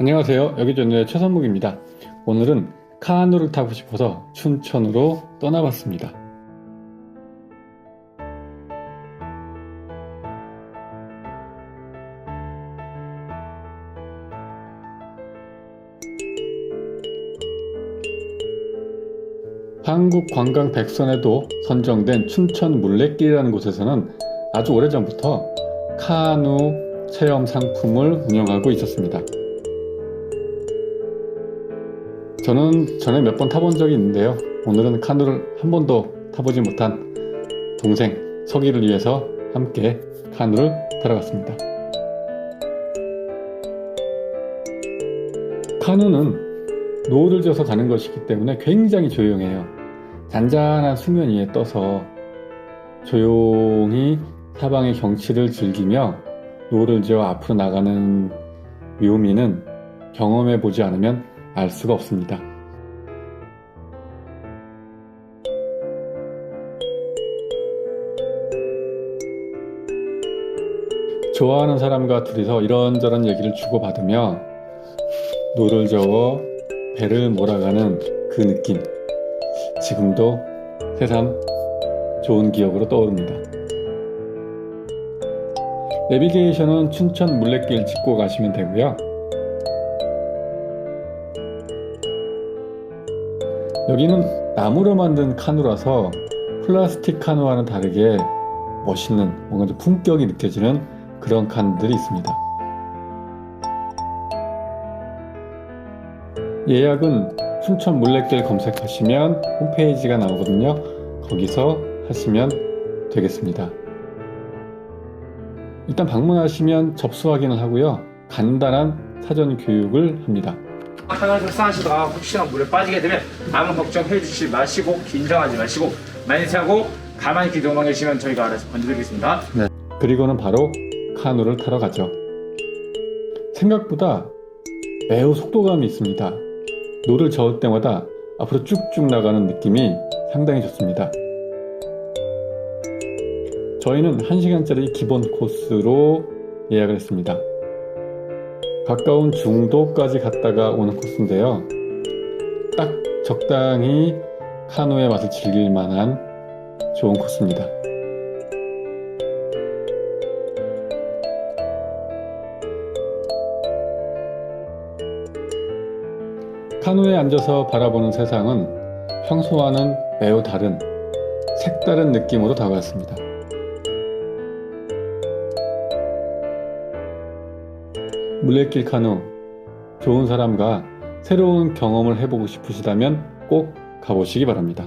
안녕하세요. 여기저기의 최선묵입니다. 오늘은 카누를 타고 싶어서 춘천으로 떠나봤습니다. 한국 관광 백선에도 선정된 춘천 물레길이라는 곳에서는 아주 오래전부터 카누 체험 상품을 운영하고 있었습니다. 저는 전에 몇 번 타본 적이 있는데요. 오늘은 카누를 한 번도 타보지 못한 동생 서기를 위해서 함께 카누를 타러 갔습니다. 카누는 노를 져서 가는 것이기 때문에 굉장히 조용해요. 잔잔한 수면 위에 떠서 조용히 사방의 경치를 즐기며 노를 지어 앞으로 나가는 묘미는 경험해 보지 않으면 알 수가 없습니다. 좋아하는 사람과 둘이서 이런저런 얘기를 주고받으며 노를 저어 배를 몰아가는 그 느낌. 지금도 새삼 좋은 기억으로 떠오릅니다. 내비게이션은 춘천 물레길 짚고 가시면 되고요. 여기는 나무로 만든 카누라서 플라스틱 카누와는 다르게 멋있는 뭔가 좀 품격이 느껴지는 그런 카누들이 있습니다. 예약은 춘천 물레길 검색하시면 홈페이지가 나오거든요. 거기서 하시면 되겠습니다. 일단 방문하시면 접수 확인을 하고요. 간단한 사전 교육을 합니다. 하나 식사하시다가 혹시나 물에 빠지게 되면 아무 걱정해 주지 마시고 긴장하지 마시고 만세하고 가만히 기도만 계시면 저희가 알아서 건져드리겠습니다. 그리고는 바로 카누를 타러 가죠. 생각보다 매우 속도감이 있습니다. 노를 저을 때마다 앞으로 쭉쭉 나가는 느낌이 상당히 좋습니다. 저희는 1시간짜리 기본 코스로 예약을 했습니다. 가까운 중도까지 갔다가 오는 코스인데요. 딱 적당히 카누의 맛을 즐길 만한 좋은 코스입니다. 카누에 앉아서 바라보는 세상은 평소와는 매우 다른 색다른 느낌으로 다가왔습니다. 물레길 카누 좋은 사람과 새로운 경험을 해보고 싶으시다면 꼭 가보시기 바랍니다.